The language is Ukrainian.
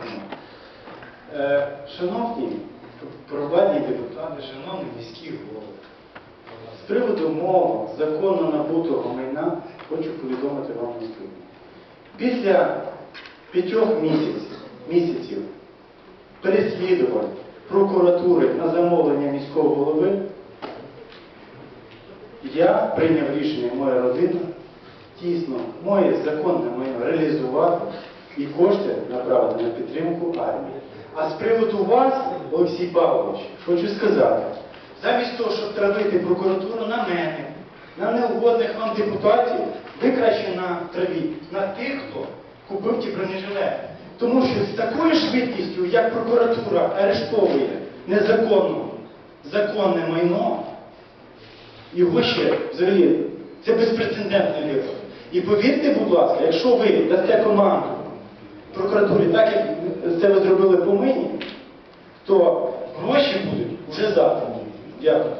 Кому. Е, Шановні провладні депутати, шановні міські голови, з приводу мова законно набутого майна хочу повідомити вам наступне. Після п'ятьох місяців, місяців переслідувань прокуратури на замовлення міського голови я прийняв рішення, моя родина, моє законне майно реалізувати і кошти направити на підтримку армії. А з приводу вас, Олексій Павлович, хочу сказати, замість того, щоб травити прокуратуру на мене, на неугодних вам депутатів, ви краще на траві, на тих, хто купив ті бронежилети. Тому що з такою швидкістю, як прокуратура арештовує незаконно законне майно, його ще взагалі це безпрецедентний випадок. І повірте, будь ласка, якщо ви дасте команду прокуратурі, так як це ви зробили по мені, то гроші будуть вже завтра. Дякую.